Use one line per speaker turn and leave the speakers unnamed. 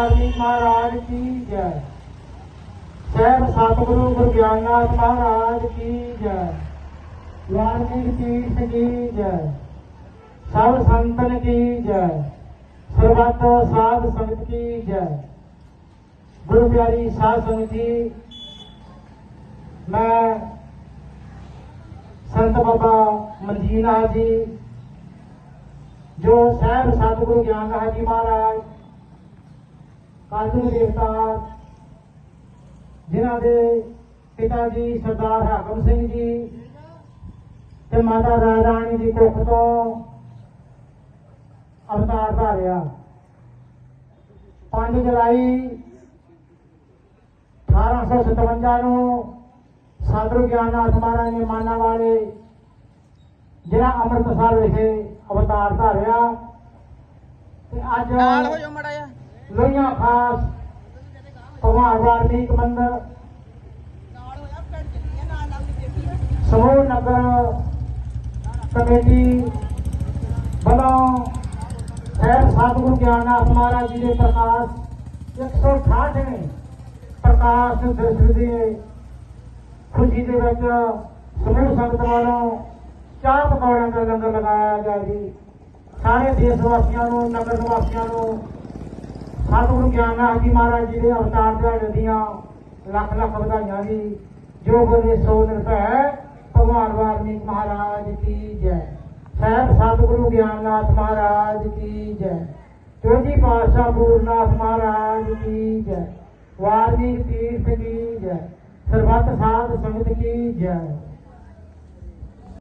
ਵਾਲਮੀਕ ਮਹਾਰਾਜ ਕੀ ਜੈ। ਸਹਿਬ ਸਤਿਗੁਰੂ ਗੁਰੂ ਗਿਆਨਨਾਥ ਮਹਾਰਾਜ ਕੀ ਜੈ। ਵਾਲਮੀਕ ਤੀਰਥ ਕੀ ਜੈ। ਸਭ ਸੰਤਨ ਕੀ ਜੈ। ਸਰਬੱਤ ਸਾਧ ਸੰਗਤ ਕੀ ਜੈ। ਗੁਰੂ ਪਿਆਰੀ ਸਾਧ ਸੰਗਤ ਜੀ, ਮੈਂ ਸੰਤ ਬਾਬਾ ਮਨਜੀਤ ਨਾਥ ਜੀ, ਜੋ ਸਹਿਬ ਸਤਿਗੁਰੂ ਗਿਆਨਨਾਥ ਜੀ ਮਹਾਰਾਜ ਕਾਲਜੁਗ ਦੇਵਤਾ ਜਿਨ੍ਹਾਂ ਦੇ ਪਿਤਾ ਜੀ ਸਰਦਾਰ ਹਾਕਮ ਸਿੰਘ ਜੀ ਤੇ ਮਾਤਾ ਰਾਣੀ ਦੀ ਕੁੱਖ ਤੋਂ ਅਵਤਾਰ ਧਾਰਿਆ 5 ਜੁਲਾਈ 1857 ਨੂੰ ਸਤਿਗੁਰੂ ਗਿਆਨਨਾਥ ਮਹਾਰਾਜ ਨੇ ਮਾਨਾ ਵਾਲੇ ਜਿਹੜਾ ਅੰਮ੍ਰਿਤਸਰ ਵਿਖੇ ਅਵਤਾਰ ਧਾਰਿਆ ਤੇ ਅੱਜ
ਨਾਲ ਹੋ ਜਾ ਮੜਾ ਜਾ
ਲੋਹੀਆਂ ਖਾਸ ਭਗਵਾਨ ਵਾਲਮੀਕ ਮੰਦਰ
ਦੀ
ਸਮੂਹ ਨਗਰ ਕਮੇਟੀ ਵੱਲੋਂ ਸਹਿਬ ਸਤਿਗੁਰੂ ਗਿਆਨਨਾਥ ਮਹਾਰਾਜ ਜੀ ਦੇ ਪ੍ਰਕਾਸ਼ 168ਵੇਂ ਪ੍ਰਕਾਸ਼ ਦਿਵਸ ਦੇ ਖੁਸ਼ੀ ਦੇ ਵਿੱਚ ਸਮੂਹ ਸੰਗਤ ਵੱਲੋਂ ਚਾਹ ਪਕੌੜਿਆਂ ਦਾ ਲੰਗਰ ਲਗਾਇਆ ਗਿਆ ਜੀ ਸਾਰੇ ਦੇਸ਼ ਵਾਸੀਆਂ ਨੂੰ, ਨਗਰ ਨਿਵਾਸੀਆਂ ਨੂੰ ਸਤਿਗੁਰੂ ਗਿਆਨਨਾਥ ਜੀ ਮਹਾਰਾਜ ਜੀ ਦੇ ਅਵਤਾਰ ਦਿਹਾੜੇ ਦੀਆਂ ਲੱਖ ਲੱਖ ਵਧਾਈਆਂ ਜੀ ਜੋ ਬੋਲੇ ਸੋ ਨਿਰਭੈ ਭਗਵਾਨ ਵਾਲਮੀਕ ਮਹਾਰਾਜ ਕੀ ਜੈ। ਸਹਿਬ ਸਤਿਗੁਰੂ ਗਿਆਨਨਾਥ ਮਹਾਰਾਜ ਕੀ ਜੈ। ਚੌਥੀ ਪਾਤਸ਼ਾਹ ਗੁਰਨਾਥ ਮਹਾਰਾਜ ਕੀ ਜੈ। ਵਾਲਮੀਕ ਤੀਰਥ ਕੀ ਜੈ। ਸਰਬੱਤ ਸਾਧ ਸੰਗਤ ਕੀ ਜੈ।